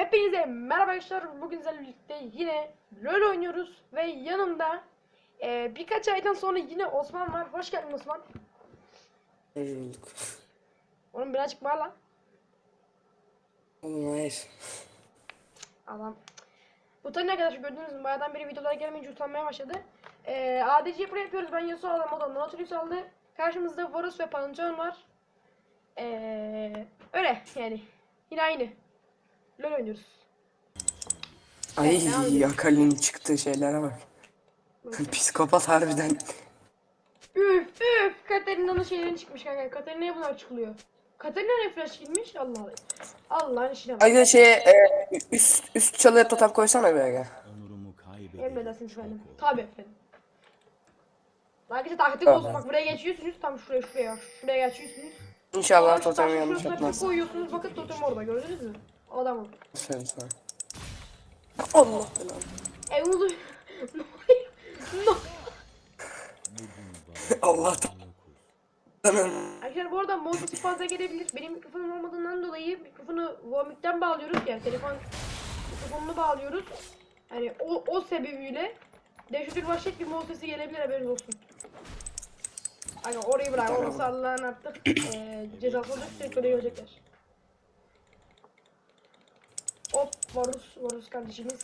Hepinize merhaba arkadaşlar. Bugün sizlerle birlikte yine LoL oynuyoruz ve yanımda e, birkaç aydan sonra yine Osman var. Hoş geldin Osman. Hayır. Oğlum birazcık bağır lan. Oğlum hayır. Adam. Utanıyor arkadaşlar gördünüz mü? Bayağıdan beri videolara gelmeyince utanmaya başladı. E, ADC Pro yapıyoruz. Ben Yasuo aldım. O da Nautilus aldı. Karşımızda Varus ve Pantheon var. E, öyle yani. Yine aynı. LoL oynuyoruz. Ay edelim. Akali'nin çıktığı şeylere bak. Psikopat harbiden. Üf üf Katarina'nın şeyleri çıkmış kanka. Katarina'ya bunlar çıkılıyor. Katarina ne flash girmiş? Allah Allah. Allah'ın işine bak. Ay şey e, üst üst çalıya totem koysana be aga. Onurumu kaybederim. Emredersiniz efendim. Tabi efendim. Arkadaşlar taktik Tamam. olsun. Bak buraya geçiyorsunuz. Tam şuraya şuraya. Şuraya geçiyorsunuz. İnşallah totem taşı yanlış şurasına bir koyuyorsunuz. Bakın totem orada. Gördünüz mü? Adam o. Sen sen. Allah belanı. Evimizi... ne oluyor? Ne- Allah tamam. Arkadaşlar bu arada montaj fazla gelebilir. Benim mikrofonum olmadığından dolayı mikrofonu Vomik'ten bağlıyoruz yani telefon mikrofonunu bağlıyoruz. Yani o, o sebebiyle dehşetül vahşet bir mol sesi gelebilir haberiniz olsun. Hani orayı bırak, orası Allah'ın artık eee cezası olacak, sürekli oraya görecekler. Hop, Varus, Varus kardeşimiz.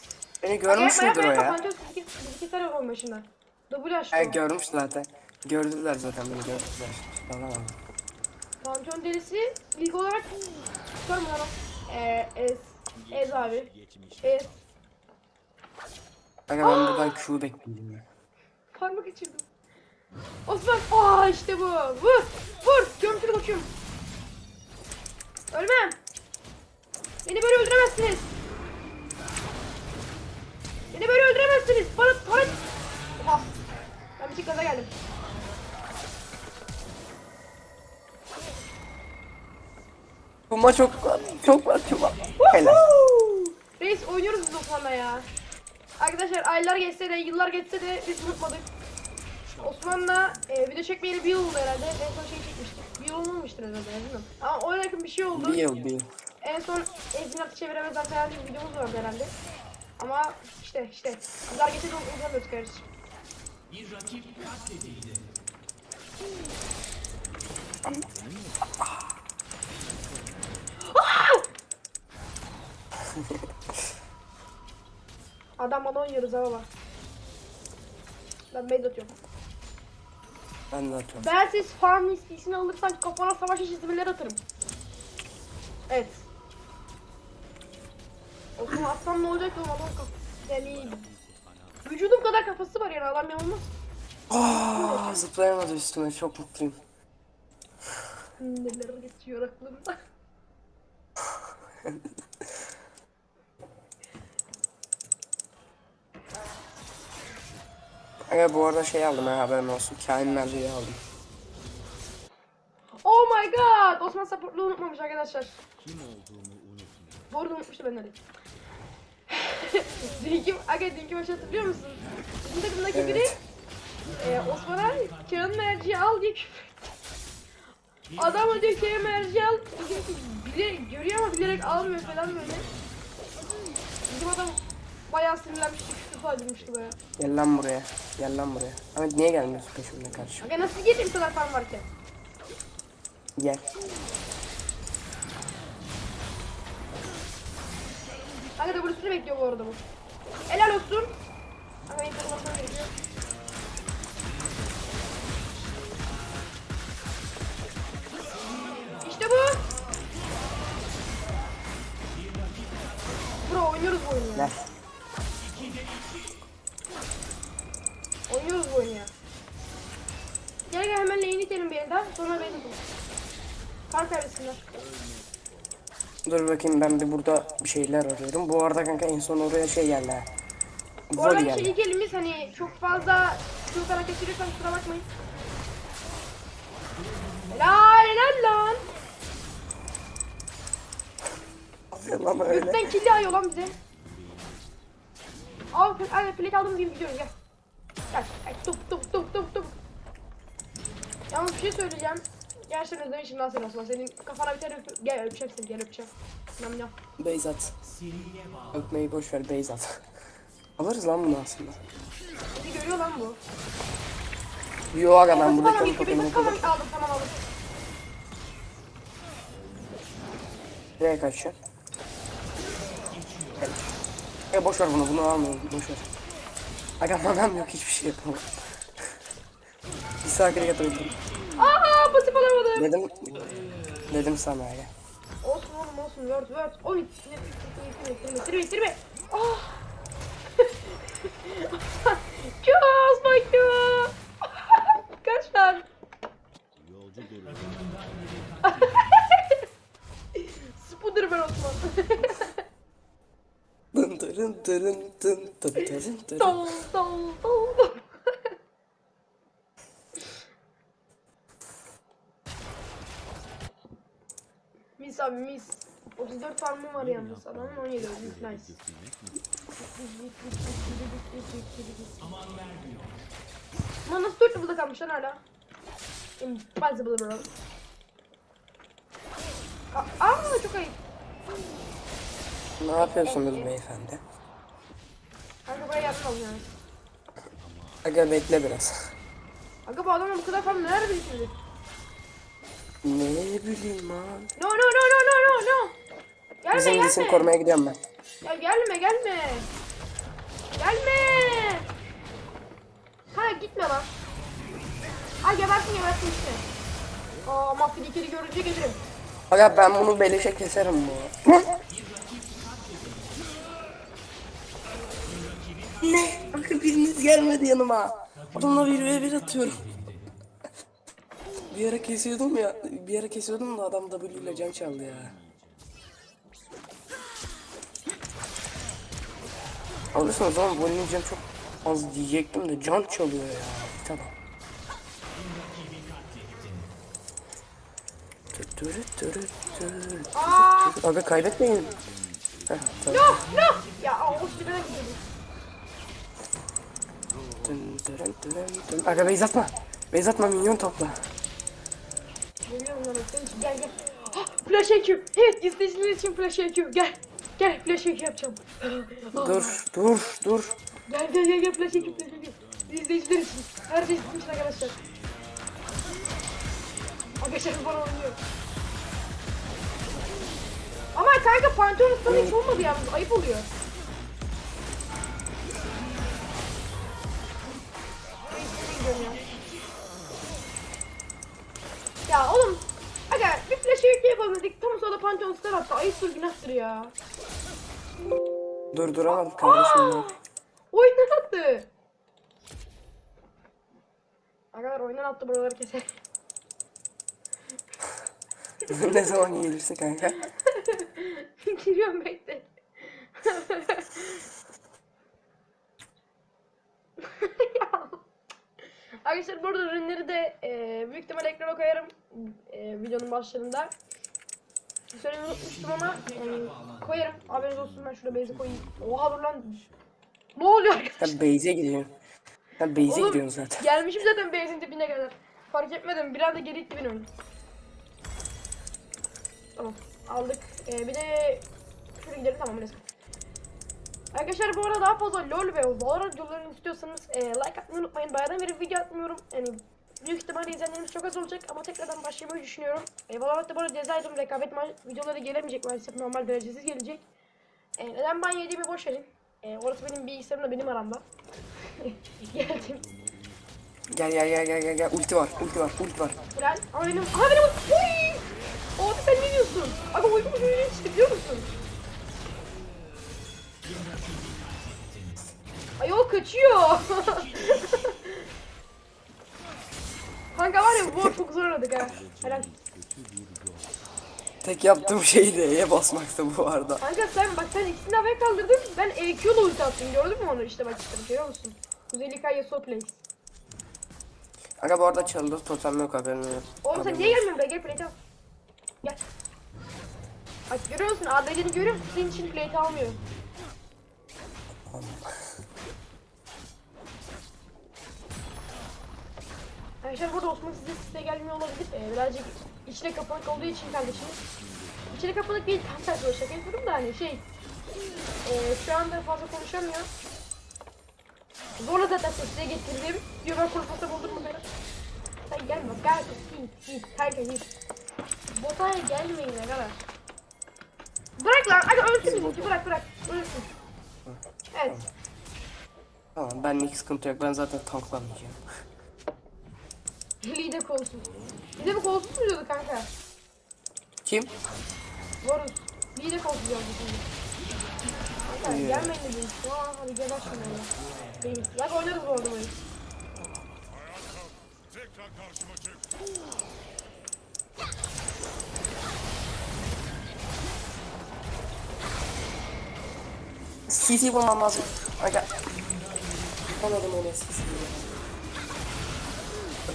Beni görmüş müdür o ya? Tane olma başından. Double açtı. O. görmüş zaten. Gördüler zaten beni gördüler. Tamam. Pantheon delisi ilk olarak tutar mı? Eee Ez. Ez abi. Ez. Aga ben buradan Q bekleyeyim ya. Parmak içirdim. Osman. Aa işte bu. Vur. Vur. Görüntülü koçum. Ölmem. Beni böyle öldüremezsiniz. Beni böyle öldüremezsiniz. Bana bana. Oha. Ben bir tık gaza geldim. Kuma çok var, çok var, çok! Reis oynuyoruz biz Osman'la ya. Arkadaşlar aylar geçse de yıllar geçse de biz unutmadık. Osman'la e, video çekmeyeli bir yıl oldu herhalde. En son şey çekmiştik. Bir yıl olmamıştır herhalde ya, bilmiyorum. Ama o yakın bir şey oldu. Bir yıl bir yıl. En son Ezginat'ı çeviremez zaten bir videomuz vardı herhalde. Ama işte işte. Yıllar geçse de unutamıyoruz kardeşim. Adam bana oynuyoruz ha baba. Ben mail atıyorum. Ben de atıyorum. Ben siz farm listesini alırsan kafana savaş çizimleri atarım. Evet. Atsam ne olacak oğlum adam. Yani... Vücudum kadar kafası var yani adam yanılmaz. Aa, zıplayamadı üstüme çok mutluyum. Neler geçiyor aklımda. Aga bu arada şey aldım ha haberin olsun. Kain merceği aldım. Oh my god! Osman supportluğu unutmamış arkadaşlar. Kim olduğumu unutma. Bu arada unutmuştu ben de. dünkü, aga dünkü maçı hatırlıyor musun? Bizim takımdaki Evet. biri e, Osman'a Kerem merciği al diye küfür. Adam diyor Kerem merciği al. Bizimki bile, görüyor ama bilerek almıyor falan böyle. Bizim adam bayağı sinirlenmişti, küfür falan edilmişti bayağı. Gel lan buraya. Gel lan buraya. Ahmet niye gelmiyorsun peşimden kardeşim? Aga nasıl geleyim kadar falan varken? Gel. Aga da burasını bekliyor bu arada bu. Helal olsun. Benim takılmasına gerekiyor. İşte bu. Bro oynuyoruz bu oyunu ya. Gel. Oynuyoruz bu oyunu ya. Gel gel hemen lane'i itelim bir elden. Sonra beni bul. Kar kaybetsinler. Dur bakayım ben bir burada bir şeyler arıyorum. Bu arada kanka en son oraya şey geldi ha. Bu arada bir şey geldi. ilk elimiz hani çok fazla hareket ediyorsan kusura bakmayın. Helal helal lan. Lan öyle. Gökten killi ayıyor lan bize. Al, al plate aldım gibi gidiyoruz gel. Gel, gel, tuk tuk tuk tuk tuk. Yalnız bir şey söyleyeceğim. Gerçekten özlemişim lan seni Osman. Senin kafana bir tane öp- Gel öpeceğim seni, gel öpeceğim. Nam nam. Base at. Öpmeyi boş ver base at. Alırız lan bunu aslında. Bizi görüyor lan bu. Yo aga ben tamam onu gitti bir kadar. aldım tamam aldım. Nereye kaçıyor? Gel. Ya boş ver bunu bunu almayın boş ver. Aga manam yok hiçbir şey yapamam. Bir sakin yatabildim. Aa pasif alamadım. Dedim dedim sana ya. Olsun oğlum olsun word word. Oy. Bitirme bitirme bitirme. Ah. Kız bak ya. Kaç lan. Yolcu duruyor. Spooner ben Osman. Dın dırın dırın dın dın dırın dırın. Dol dol dol dol. mis abi mis. 34 farmım var yalnız adamın 17 öldü. Nice. Ama nasıl 4 level'da kalmış lan hala? Impossible bro. Aa, çok ayıp. Ne yapıyorsunuz beyefendi? Kanka buraya yapmam yani. Aga bekle biraz. Aga bu adamın bu kadar farm neler biriktirdi? Ne bileyim lan. No no no no no no no. Gelme Bizim gelme. korumaya gidiyorum ben. Ya gelme gelme. Gelme. Ha gitme lan. Ha gebersin gebersin işte. Aa mahvedikleri görünce gelirim. Aga ben bunu beleşe keserim bu. ne? Aga biriniz gelmedi yanıma. Adamla bir ve bir atıyorum. Bir ara kesiyordum ya. Bir ara kesiyordum da adam W ile can çaldı ya. Alırsın o zaman Bonnie'nin canı çok az diyecektim de can çalıyor ya. Tamam. Aga kaybetmeyin. Heh, tamam. no no. Ya o dın. Aga beyz atma. Beyz atma minyon topla. Flash EQ. Evet izleyiciler için flash EQ. Gel. Gel flash EQ yapacağım. Dur dur dur. Gel gel gel gel flash EQ flash EQ. İzleyiciler için. Her şey sizin için arkadaşlar. Arkadaşlar bana oynuyor. Ama kanka Pantheon ıslanı hiç olmadı yalnız. Ayıp oluyor. Dedik. Tam sonra Pantheon stun attı. Ayıptır günahtır ya. Dur duramadım kardeşim. ya. Oyundan attı. Arkadaşlar oyundan attı buraları keser. ne zaman gelirse kanka. Giriyorum bekle. Ya. Arkadaşlar burada ürünleri de e, büyük ihtimal ekrana koyarım e, videonun başlarında. Söylemeyi unutmuştum ama yani koyarım. Haberiniz olsun ben şurada base'i koyayım. Oha dur lan. Ne oluyor arkadaşlar? Sen base'e gidiyorsun. Sen base'e Oğlum, gidiyorsun zaten. Gelmişim zaten base'in dibine kadar. Fark etmedim. Bir anda geri itti beni. Tamam. Aldık. Ee, bir de şuraya gidelim tamam go. Arkadaşlar bu arada daha fazla LoL ve Valorant videolarını istiyorsanız e, like atmayı unutmayın. Bayağıdan beri video atmıyorum. Yani büyük ihtimalle izleyenlerimiz çok az olacak ama tekrardan başlamayı düşünüyorum. E, Valorant'ta bu arada cezaydım. Rekabet videoları gelemeyecek maalesef. Normal derecesiz gelecek. E, neden ban yediğimi boş verin. E, orası benim bilgisayarımla benim aramda. Geldim. Gel gel gel gel gel gel. Ulti var ulti var ulti var. Helal. Ama benim... Aha benim... Uy! Abi sen ne diyorsun? Abi uykumu böyle yetişti biliyor musun? Ayol kaçıyor. Kanka var ya bu çok zor oynadık ha. Helal. Tek yaptığım şey de E'ye basmaktı bu arada. Kanka sen bak sen ikisini havaya kaldırdın. Ben EQ'la ulti attım. Gördün mü onu işte bak işte görüyor musun? Kuzeyli Kaya so place. Aga bu arada çaldı totem yok haberin yok. Oğlum sen Haberin niye yok. gelmiyorsun be? Gel plate al. Gel. Bak görüyor musun? ADC'ni görüyor musun? Senin için plate almıyor. Arkadaşlar burada Osman size size gelmiyor olabilir. Ee, birazcık içine kapanık olduğu için kardeşimiz. İçine kapanık değil tam tersi şaka yapıyorum da hani şey. Ee, şu anda fazla konuşamıyor. Zorla zaten size getirdim. Diyor ben konuşmasa buldun mu beni? Sen gelme gel. Git git. Herkes git. Botaya gelmeyin ne kadar. Bırak lan. Hadi ölsün bizimki. Bırak bırak. Ölsün. Evet. Tamam benlik sıkıntı yok. Ben zaten tanklamayacağım. Lider kolsuz. Lider mi kolsuz mu diyordu kanka? Kim? Varus. Lider kolsuz yazdı şimdi. Kanka İyi. gelmeyin dedim. Aa hadi gel aç şunu ya. Değil. Bak oynarız bu arada oyun. CC bulmam lazım. Aga. Anladım onu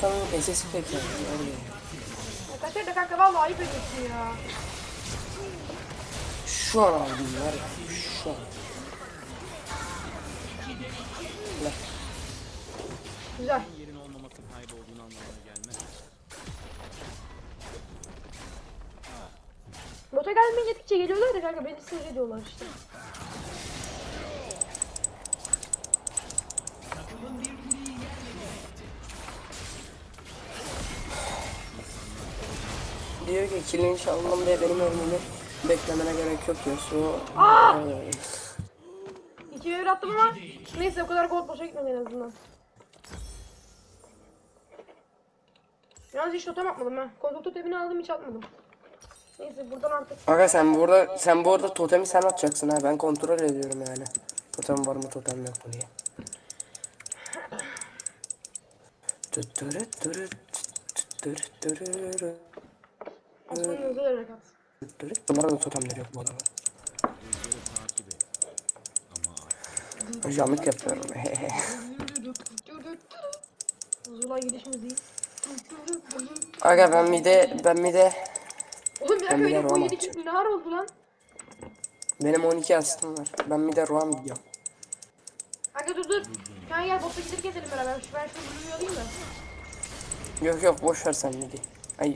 CC. Tamam SS pek yani. Öyle. Arkadaşlar da aldım var ya. Şu an. Lan. Güzel. yerin olmaması kaybolduğunu anlamına gelmez. Bota gelmeyecekçe geliyorlar da kanka beni sinir işte. Diyor ki kilini çalmam diye benim ölmemi beklemene gerek yok diyor. Su. Aa! Ee, İki bir attım ama neyse o kadar gold boşa gitmedi en azından. Yalnız hiç totem atmadım ha. Kontrol totemini aldım hiç atmadım. Neyse buradan artık Aga sen burada sen bu arada totemi sen atacaksın ha. Ben kontrol ediyorum yani. Totem var mı totem yok mu diye. Tüttürü türü tüttürü türü Osman'ın özel olarak at. Bunların da totemleri yok bu adamın. Jamit yapıyorum. Zulay gidiş müziği. Aga ben bir de ben bir de Oğlum bir dakika Ben benim bilen bu Roma 7 kişi ne har oldu lan? benim 12 astım var. Ben bir de Ruan gidiyorum. Kanka dur dur. Kanka gel bota gider keselim beraber. Şu- Ben şunu bölümü alayım da. Yok yok boş ver sen midi. Ay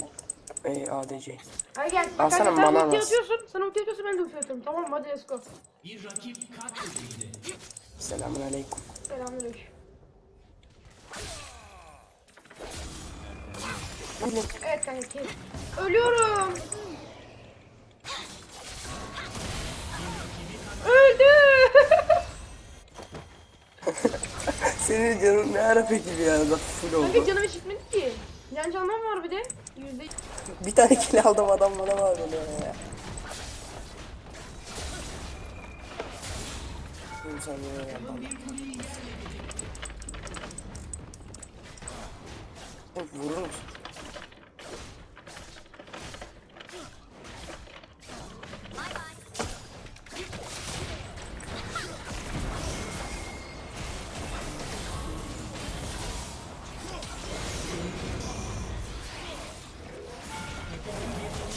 Ay ADC. Hadi gel. Bak Alsana kanka sen bana ulti bas. atıyorsun. Sen ulti atıyorsun ben de ulti atıyorum. Tamam mı? Hadi let's go. Selamun aleyküm. Selamünaleyküm. Evet kanka kes. Ölüyorum. Öldü. Senin canın ne ara peki bir arada full kanka oldu. canım hiç gitmedi ki. Can canmam var bir de. Bir tane kill aldım adam bana var oluyor ya. İnsan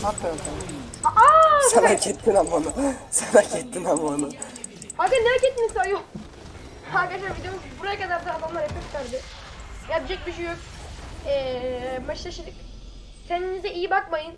yapıyorsun sen? Aa! Sen hak ettin ama onu. Sen hak ettin ama onu. Aga ne hareketini sayıyor? Arkadaşlar videomuz buraya kadar da adamlar verdi. Yapacak bir şey yok. Eee maçtaşılık. Kendinize iyi bakmayın.